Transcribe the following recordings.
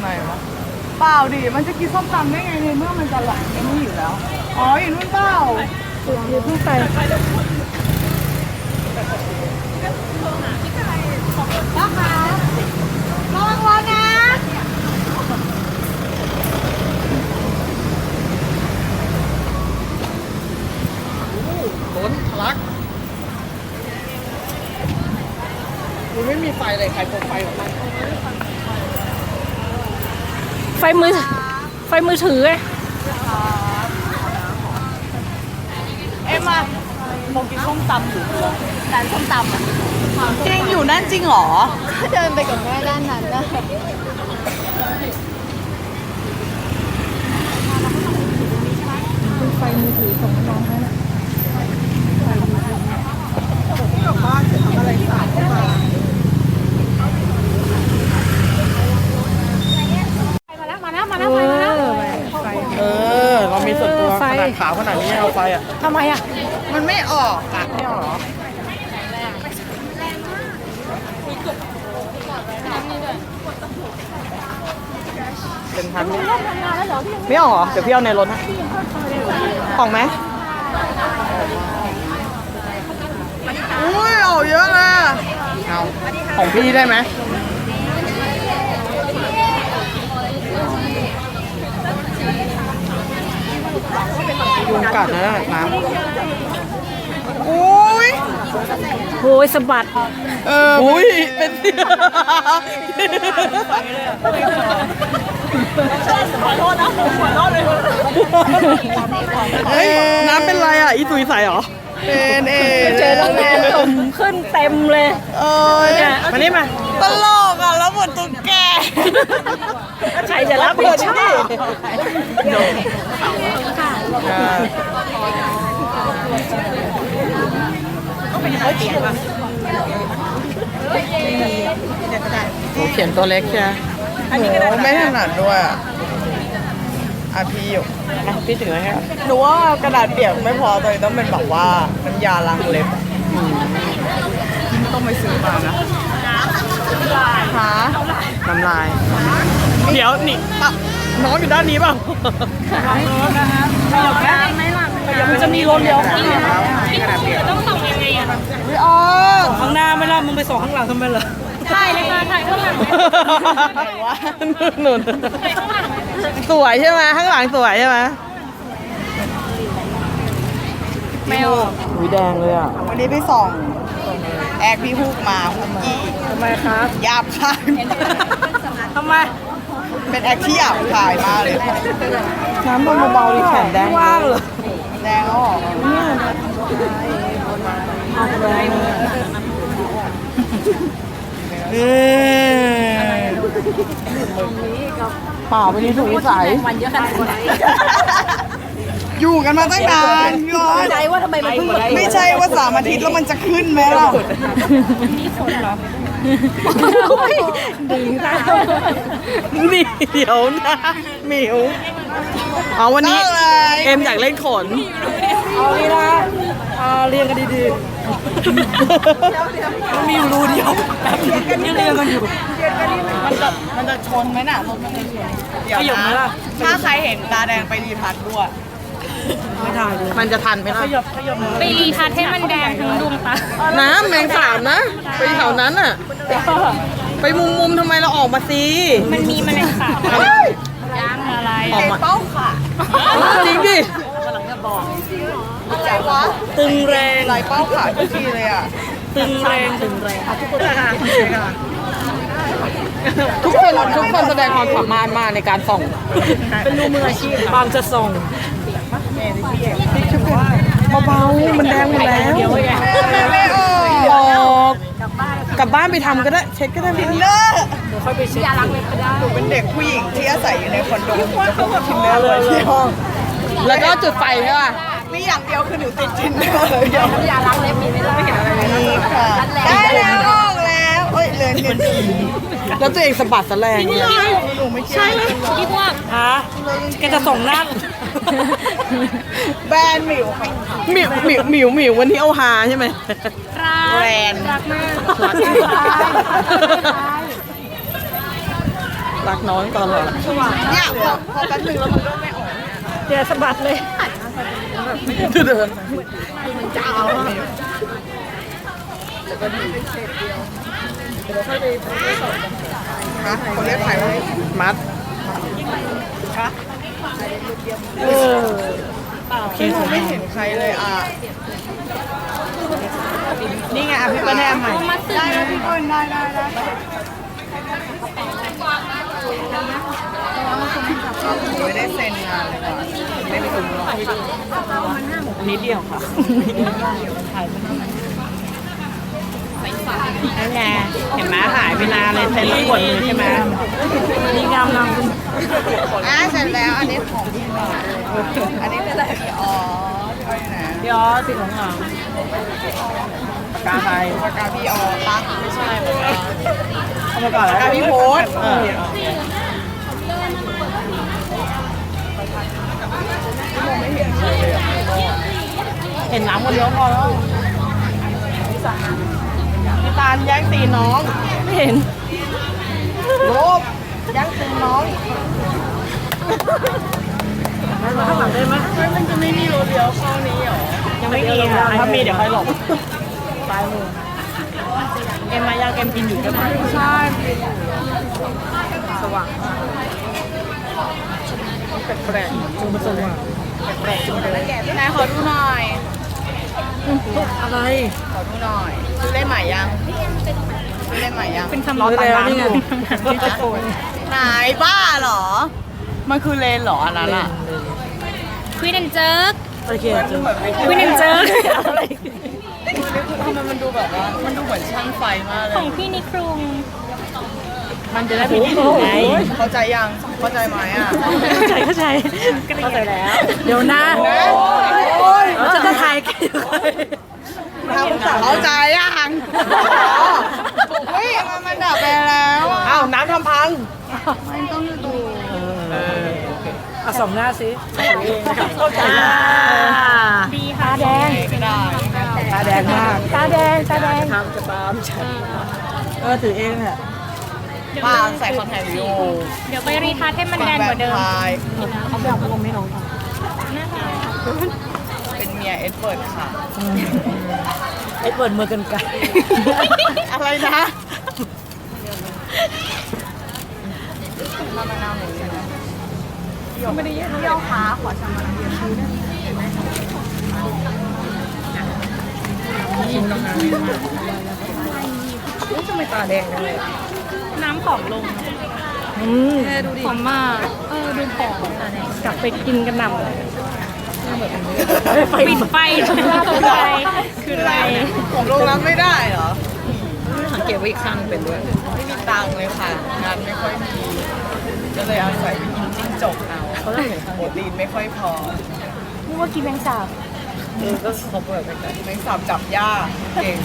ไหนวะเปล่าดิ มันจะกินส้มตำได้ไงในเมื่อมันจะหลังไอ้นี่อยู่แล้ว อ๋ออยู่นู่นเปล่าอย่าเพิ่งไประวังร้อนนะล้นทะลักมันไม่มีไฟเลยใครโปรไฟของมัน ไฟมือ ไฟมือถือไงเอ็มมาโมกินส้มตำอยู่ร้านส้มตำอะจริงอยู่นั่นจริงเหรอเดินไปกับแม่ด้านนั้นนะไฟมือถือของน้องนั่นแหละมาแล้วมาแล้วมา เอ แล้วมาแล้ว อไฟ เออ เรามีส่วนตัว ไฟ ขนาดขาวขนาดนี้เอาไฟอะทำไมอะ มันไม่ออกอะไม่เอาเหรอเป็นพันไม่ไม่เอาเหรอ เดี๋ยวพี่เอาในรถให้ของไหมอุ้ยออกเยอะเลยอะเอาของพี่ได้ไหมยุงกัดนะน้ อุ้ย โอ้ ยสะบัด เออำอุ้ยเป็นเสียเฮ้ยน้ำเป็นไรอะ อีตุยใสเหรอเอ็นเอ็นเจอน้องแนนตุ่มขึ้นเต็มเลยเอ้ยเนี่ยมานี่มาตลกอะแล้วหมดตุ๊กแกใครจะรับผิดชอบ อ่าโหเขียนตัวเล็กใช่ไหมหนูไม่ถนัดด้วยอะอะพี่อยู่มาพี่ถือให้ครับหนูว่ากระดาษเปียกไม่พอตัวนี้ต้องเป็นแบบว่าน้ำยาล้างเล็บอะต้องไปซื้อมานะหาน้ำลาย เดี๋ยวนี่อะน้องอยู่ด้านนี้เปล่ามั นจะมีรถเดียวข้างหน้าพี่อ้อข้างหน้าไม่ล่ะมึงไปส่งข้างหลังทำไมเหรอถ่ายเลยค่ะถ่ายข้างหลังหนุนสวยใช่ไหมข้างหลังสวยใช่ไหมไม่ออกอุ้ยแดงเลยอะ วันนี้ไปส่องแอกพี่ฮูกมาฮูกยี่ทำไมครับหยาบคายทำไม เป็นแอกที่หยาบคายมากเลย น้ำเบาๆนี่แขนแดงว่างเลย แดงแล้วเหรอเออเปล่าไปนี่ถูกวิสัยอยู่กันมาตั้งนานพี่อ้อนใจว่าทำไมมันเพิ่งไม่ใช่ว่าสามอาทิตย์แล้วมันจะขึ้นไหมล่ะดึงได้นี่เดี๋ยวนะหมิวเอาวันนี้เลิกเลยเอ็มอยากเล่นขน เอาดีละเอาเรียงกันดีๆมันมีอยู่รูเดียวยังเรียงกันอยู่ มันจะมันจะชนไหมน่ะรถมันจะชนเดี๋ยวขยับไหมนะล่ะถ้าใครเห็นตาแดงไปรีทัชด้วย ไม่ได้เลยมันจะทันไหมล่ะไปรีทัชให้มันแดงทั้งดวงตาน้ำแมงสาบนะ ไปแถวนั้นอะ ไปมุมมุมๆทำไมเราออกมาสิมันมีแมลงสาบย่างอะไรออกมาเป้าค่ะจริงดิอะไรวะตึงแรงลายเป้าขาทุกทีเลยอะตึงแรงตึงแรงทุกคนทุกคนแสดงความสามารถมากในการส่อง เป็นรูมืออาชีพบางจะส่ง เบาๆมันแดงหมดแล้วเดี๋ยวไงไม่ออกออกกลับบ้านไปทำก็ได้ เช็ดก็ได้ไหมทินเนอร์เดี๋ยวค่อยไปเช็คหนูเป็นเด็กผู้หญิงที่อาศัยอยู่ในคอนโดหนูจะพกทินเนอร์ไว้ที่ห้องแล้วก็จุดไฟใช่ป่ะมีอย่างเดียวคือหนูติดทินเนอร์เดียวอย่าล้างเล็บมีไม่ได้นี่ค่ะได้แล้วออกแล้วเอ้ยเหลือเงินแล้วตัวเองสะบัดสะแลงเนี่ยหนูไม่ใช่เลยพี่พวกฮะแกจะส่งหน้า แบรนด์หมิวค่ะหมิวหมิวหมิวหมิววันนี้เอาฮาใช่ไหม รักแบรนด์ รักมากแรักน้องตลอดเนี่ยพอพอแป๊บนึงแล้วมันก็ไม่ออกเดี๋ยวสะบัดเลยเดินนะเขาเรียกใครว่ามัด เออพี่ผมไม่เห็นใครเลยอะ นี่ไงอะพี่เปิ้ลให้อันใหม่มาสึกได้นะพี่เปิ้ลได้ได้ได้ไม่ได้เซ็นงานเลยว่ะไม่ไปถึงหรอกนิดเดียวค่ะ นั่นไงเห็นไหมหายไปนาเลยเซ็นแล้วปวดมือใช่ไหมนี่งามนางอะเสร็จแล้วอันนี้ของพี่หน่อยอันนี้เป็นอะไรอ๋อพี่อ้อยนะพี่ออสสีของหลังปากกาไทยปากกาพี่ออตั้งไม่ใช่เอามาก่อนแล้วปากกาพี่โพสเออเห็นน้ำคนเดียวพอแล้ว พี่ตาลแย่งตีน้อง ไม่เห็นโลบแย่งตีน้องมาข้างหลังได้ไหมเฮ้ยมันจะไม่มีรถเลี้ยวเข้านี้เหรอ ยังไม่มีค่ะถ้ามีเดี๋ยวค่อยหลบซ้ายมือเอ็มมายังเอ็มกินอยู่ใช่ไหมใช่สว่างแปลกๆจุดมันสว่างแปลกๆจุดมันอะไรนายขอดูหน่อย อะไรขอดูหน่อยซื้อเล่มใหม่ยังซื้อเล่มใหม่ยังเป็นคำร้อนตามน้ำอยู่ไหนบ้าเหรอ มันคือเลนเหรออันนั้นอะคุยเดนเจิร์กโอเคเจอคุยเดนเจิร์กอะไรทำไมมันดูแบบว่ามันดูเหมือนช่างไฟมากเลของยพี่นิครุง มันจะได้ไปที่อื่นไงเข้าใจยังเข้าใจไหมอะเข้าใจเข้าใจเข้าใจแล้ว เดี๋ยวนะโอ้ยเราจะจะถ่ายกันอยู่เข้าใจยังเฮ้ยมันมันดับไปแล้วอะอ้าวน้ำทำพังมันต้องดูอะสองหน้าสิเข้าใจดีค่ะแดงไม่ได้ตาแดงมากตาแดงตาแดงทำจะตามฉันเออถือเองเนี่ ยป้าใส่คอนแทควิดีโอเดี๋ยวไปรีทัชให้มันแดงกว่าเดิมพายเอาแบบลงไม่ลงน่ารักเป็นเมียเอ็ดเวิร์ดค่ะไอ้เปิดมือกันไกลอะไรนะมามานาหมูไม่ได้เยี่ยวขาขอชามนาเดียวชื่อได้น้ำผอมลงอืมผอมมาก เออดูผอมกลับไปกินกันหนำไฟปิดไฟตกใจคืออะไรผมลงน้ำไม่ได้เหรอสังเกตว่าอีกข้างเป็นด้วย ไม่มีตังค์เลยค่ะ งานไม่ค่อยมี ก็เลยอาศัยไปกินจิ้งจกเอาเขาเลยโปรตีนไม่ค่อยพอนี่ว่ากินแมงสาบเออก็เขาเปิดไปกันแมงสาบจับยากเก่ง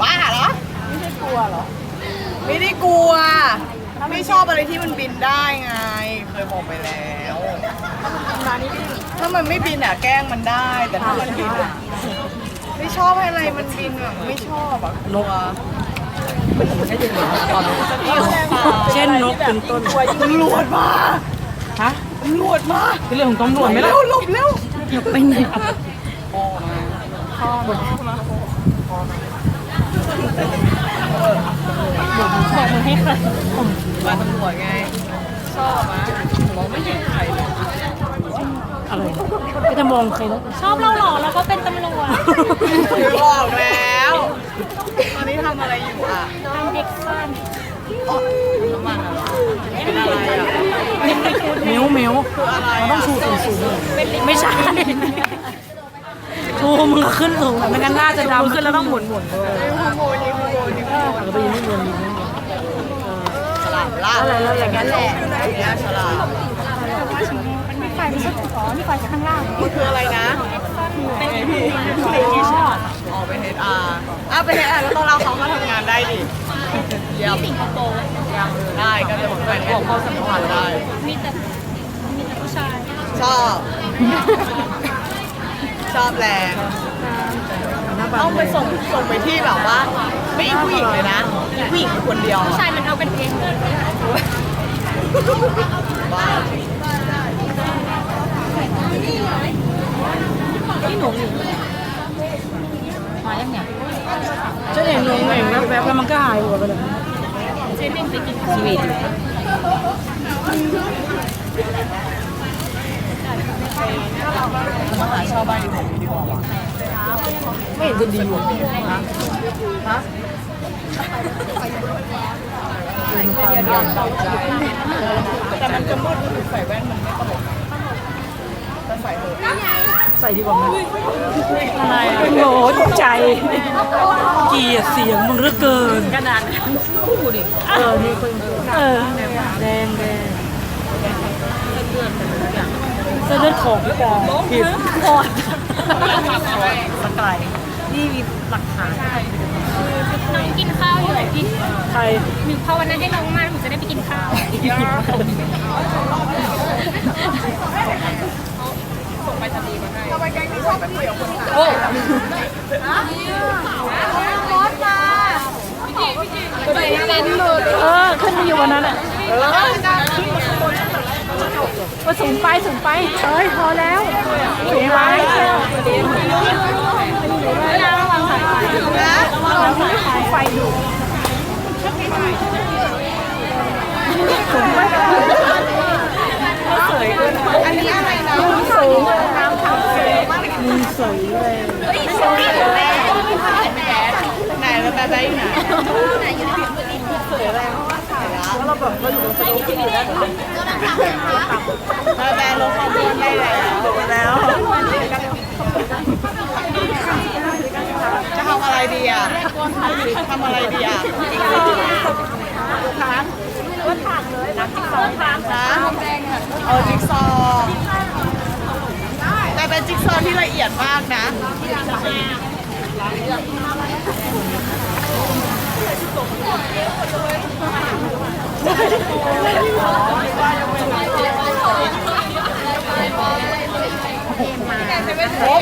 บ้าเหรอ ไม่ได้กลัวเหรอ ไม่ได้กลัว ไม่ชอบอะไรที่มันบินได้ไง เคยบอกไปแล้วถ้ามันไม่บินอะแกล้งมันได้ แต่ถ้ามันบินอะไม่ชอบให้อะไรมันบินอะไม่ชอบอะกลัวเช่นนกเป็นต้นตำรวจมาฮะตำรวจมาเป็นเรื่องของตำรวจไหมล่ะเร็วหลบเร็วไปไหน บอกมึงให้ใครมาตำรวจไง ชอบอะมองไม่เห็นใครเลยอะไรก็จะมองใครแล้วชอบเราเหรอเราก็เป็นตำรวจคือบอกแล้ว ตอนนี้ทำอะไรอยู่อะทำเด็กสั้นน้ำมันอะไรเป็นอะไรอะเมียวเมียวคืออะไรมันต้องชูสูงสูงไม่ใช่ชูมึงก็ขึ้นสูงไม่งั้นหน้าจะดำขึ้นแล้วต้องหมุนหมุนด้วย ยิงขโมยยิงขโมยยิงขโมยแล้วไปยืนม่ยืนยืนฉลาดล่ะอะไรแล้วอย่างนั้นแหละเนี่ยฉลาดมันมีไฟไม่ใช่อ๋อนี่ไฟข้างล่างมันคืออะไรนะ เป็นเป็นออกไปเฮดอาร์อะไปเฮดอาร์แล้วต้องเราเขามาทำงานได้ดิเยี่ยมสิงคโปร์ได้ก็จะบอกกันบอกเขาสัมพันธ์ได้ มีแต่มีแต่ผู้ชายชอบ ชอบแรงต้องไปส่งส่งไปที่แบบว่า ไม่มีผู้หญิงเลยนะมีผู้หญิงคนเดียว ผู้ชายมันเอากันเอง บ้า มายังเนี่ย ฉันเห็นหนูเห็นแวบๆแล้วมันก็หายหัวไปเลย เจ๊เม่งไปกิน ชีวิต มาหาชาวบ้านดีกว่าดีกว่า ไม่เห็นจะดีหรอก ฮะ แต่มันจะมืดใส่แว่นมันไม่ตลกแต่ใส่เถอะใส่ดีกว่าไหมอะไรโหตกใจเกลียดเสียงมึงเหลือเกิน กระดานเออนี่คนเออแดงแดงเส้นเลือดของพี่ปอผิดปอดสกายนี่มีหลักฐานน้องกินข้าวอยู่พี่ใครหนูภาวนาให้น้องมาหนูจะได้ไปกินข้าว ษณีย์มาให้ทำไมแกงนี้ชอบเปคุยกับคนต่างโอ้โพสต์มาไปไหนเต็นท์หลุดเออ ขึ้นไปอยู่วันนั้นอะเออว่สูงไปส่งไปเอ้ยพอแล้วสูงไประวังสายไฟระวังสายไฟอยู่สูงไป เราแบบเราอยู่บนสโลปที่อยู่ด้านหลังแบบแบบลงความร้อนได้แล้วแล้วจะทำอะไรดีอะทำอะไรดีอะค้างก็ถางเลยนักจิ๊กซอว์ถางนะเอาจิ๊กซอว์แต่เป็นจิ๊กซอว์ที่ละเอียดมากนะ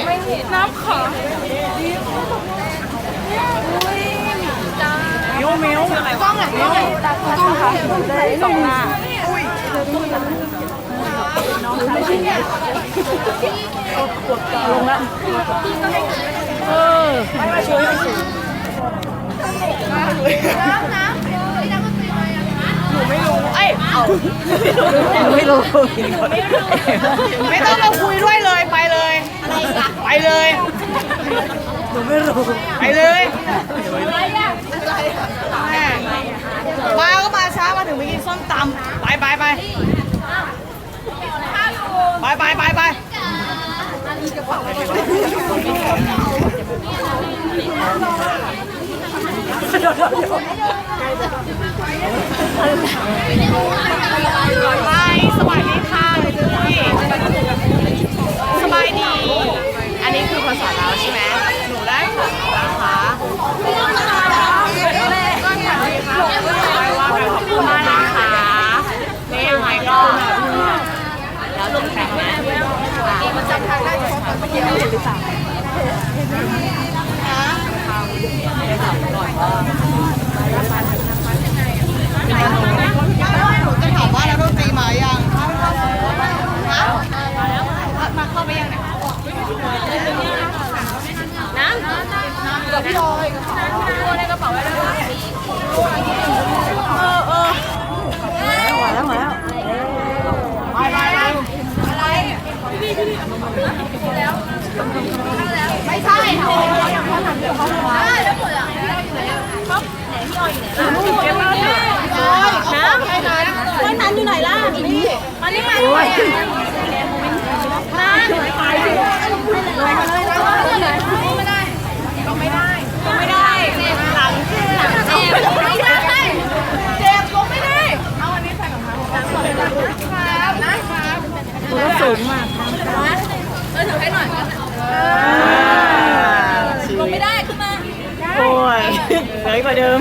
ไม่เห็นน้ำขามิ้วมิ้วกล้องไหนกล้องไหนกล้องค่ะสองหน้าอุ้ยน้องชายลงละเออช่วย เอ้ยเอาไม่รู้ไม่ต้องมาคุยด้วยเลยไปเลยไปเลยหนูไม่รู้ไปเลยม่มาก็มาช้ามาถึงไปกินส้มตำไปไปไปไปไปไปไป ไปสวัสดีค่ะเลยจุ้ยสบายดี อันนี้คือภาษาลาวใช่ไหมหนูได้ของนะคะไม่ว่ากันขอบคุณมากนะคะนี่ยังไงก็แล้วลงแข่งนะมันจำทางได้เฉพาะตอนเมื่อกี้เราเห็นหรือเปล่าหนู จะถามว่าแล้วดนตรีมยังมาเข้าไปยังนะคน้ำกับพี่ลอยเป๋าพี่อเออเออหัวแล้วแล้วไปไปอะไรพี่พี่พี่แล้วไม่ใช่เขาอยากเขาทำเดี๋ยวเขาหัว นี่มาโอ้ยน้ำเลยไปเลยนะไม่ได้ก็ไม่ได้ก็ไม่ได้หลังหลังเจ็บไม่ได้เจ็บก็ไม่ได้ เอาอันนี้ใส่กับครับนะครับตัวสูงมากเออถือให้หน่อยลงไม่ได้ขึ้นมา โอ้ยเหนื่อยกว่าเดิม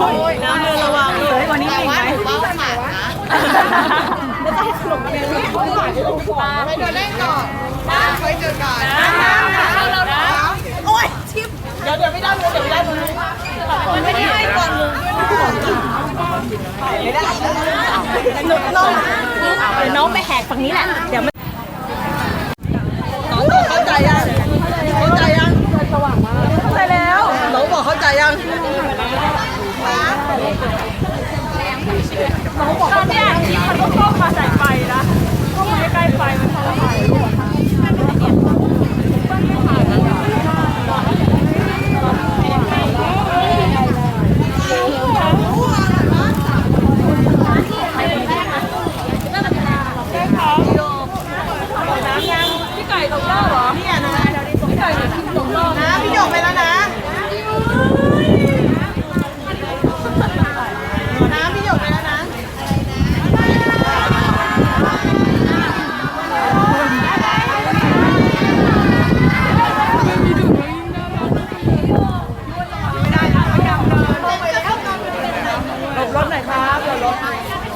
ยแล้วระวังโอ้ยน้ำเดินระวังเลยวันนี้แต่ว่าหนูเบ้าหมากนะแล้วจะให้ขนมอะไรลูกไปเดินเล่นก่อนไปเจอกันโอ้ยชิปเดี๋ยวเดี๋ยวไม่ได้เลยเดี๋ยวไม่ได้เลยไม่ได้ให้ก่อนมึงไม่ได้เดี๋ยวน้องไปแหกฝั่งนี้แหละเดี๋ยว